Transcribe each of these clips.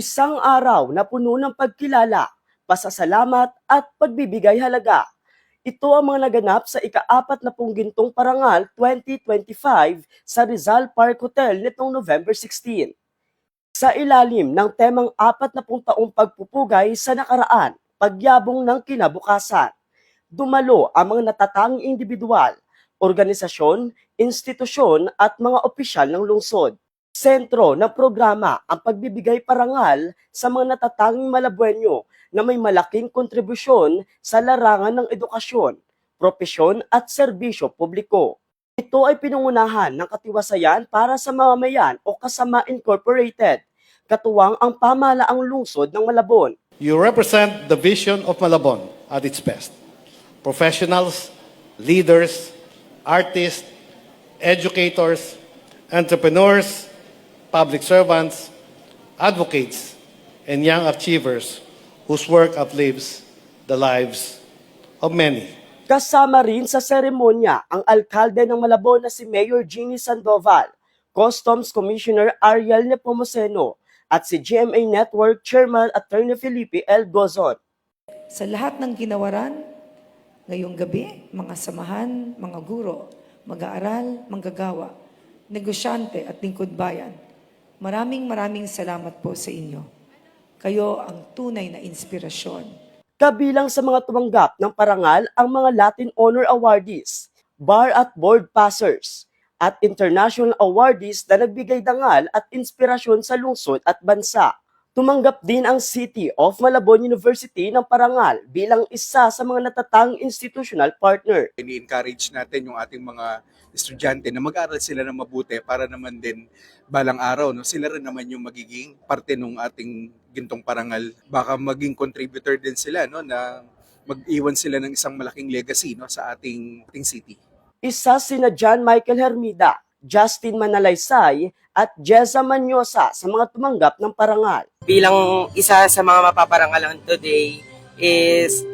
Isang araw na puno ng pagkilala, pasasalamat at pagbibigay halaga. Ito ang mga naganap sa ika-apat na pong gintong parangal 2025 sa Rizal Park Hotel nitong November 16. Sa ilalim ng temang apat na pong taong pagpupugay sa nakaraan, pagyabong ng kinabukasan. Dumalo ang mga natatanging individual, organisasyon, institusyon at mga opisyal ng lungsod. Sentro ng programa ang pagbibigay parangal sa mga natatanging Malabuenyo na may malaking kontribusyon sa larangan ng edukasyon, propesyon at serbisyo publiko. Ito ay pinungunahan ng katiwasayan para sa mamamayan o Kasama Incorporated, katuwang ang pamahalaang lungsod ng Malabon. You represent the vision of Malabon at its best. Professionals, leaders, artists, educators, entrepreneurs, public servants, advocates, and young achievers whose work uplifts the lives of many. Kasama rin sa seremonya ang alkalde ng Malabon na si Mayor Jeannie Sandoval, Customs Commissioner Ariel Nepomuceno, at si GMA Network Chairman Attorney Felipe L. Gozon. Sa lahat ng ginawaran, ngayong gabi, mga samahan, mga guro, mag-aaral, manggagawa, negosyante at lingkod bayan, maraming maraming salamat po sa inyo. Kayo ang tunay na inspirasyon. Kabilang sa mga tumanggap ng parangal ang mga Latin Honor Awardees, bar at board passers, at international awardees na nagbigay dangal at inspirasyon sa lungsod at bansa. Tumanggap din ang City of Malabon University ng parangal bilang isa sa mga natatang institutional partner. ini-encourage natin yung ating mga estudyante na mag-aral sila ng mabuti para naman din balang araw no sila rin naman yung magiging parte ng ating gintong parangal baka maging contributor din sila no na mag-iwan sila ng isang malaking legacy no sa ating ating city Isa sina John Michael Hermida, Justin Manalaysay at Jeza Manyosa sa mga tumanggap ng parangal. Bilang isa sa mga mapaparangalan today is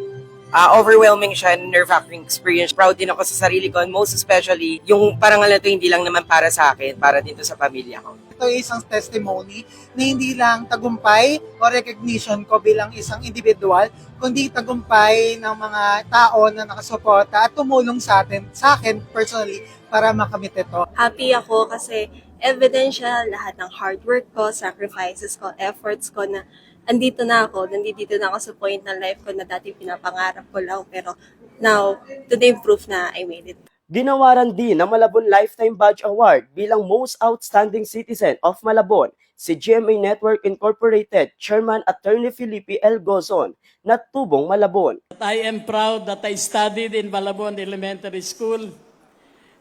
uh, overwhelming siya, nerve-wracking experience. Proud din ako sa sarili ko and most especially yung parangal na to hindi lang naman para sa akin, para dito sa pamilya ko. ito ay isang testimony na hindi lang tagumpay o recognition ko bilang isang individual, kundi tagumpay ng mga tao na nakasuporta at tumulong sa atin, sa akin personally, para makamit ito. happy ako kasi evidential lahat ng hard work ko, sacrifices ko, efforts ko na andito na ako, nandito na ako sa point ng life ko na dati pinapangarap ko lang pero now, today proof na I made it. Ginawaran din ng Malabon Lifetime Badge Award bilang Most Outstanding Citizen of Malabon si GMA Network Incorporated Chairman Attorney Felipe L. Gozon na tubong Malabon. I am proud that I studied in Balabon Elementary School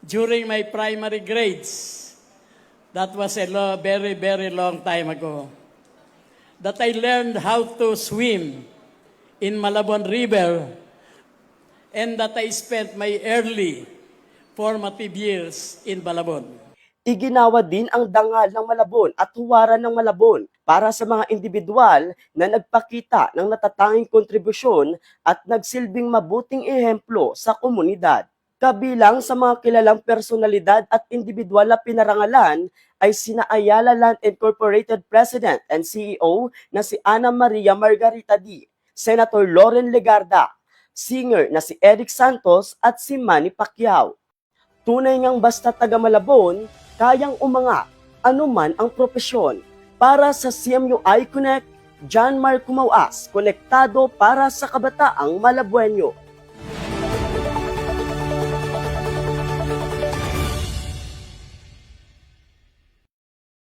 during my primary grades. That was a lo- very, very long time ago. That I learned how to swim in Malabon River and that I spent my early formative years in Balabon. Iginawa din ang dangal ng Malabon at huwaran ng Malabon para sa mga individual na nagpakita ng natatanging kontribusyon at nagsilbing mabuting ehemplo sa komunidad. Kabilang sa mga kilalang personalidad at individual na pinarangalan ay sina Ayala Land Incorporated President and CEO na si Ana Maria Margarita D, Senator Loren Legarda, singer na si Eric Santos at si Manny Pacquiao. Tunay ngang basta taga Malabon, kayang umangat anuman ang propesyon. Para sa CMU iConnect, John Marco Mauas, konektado para sa kabataang Malabuenyo.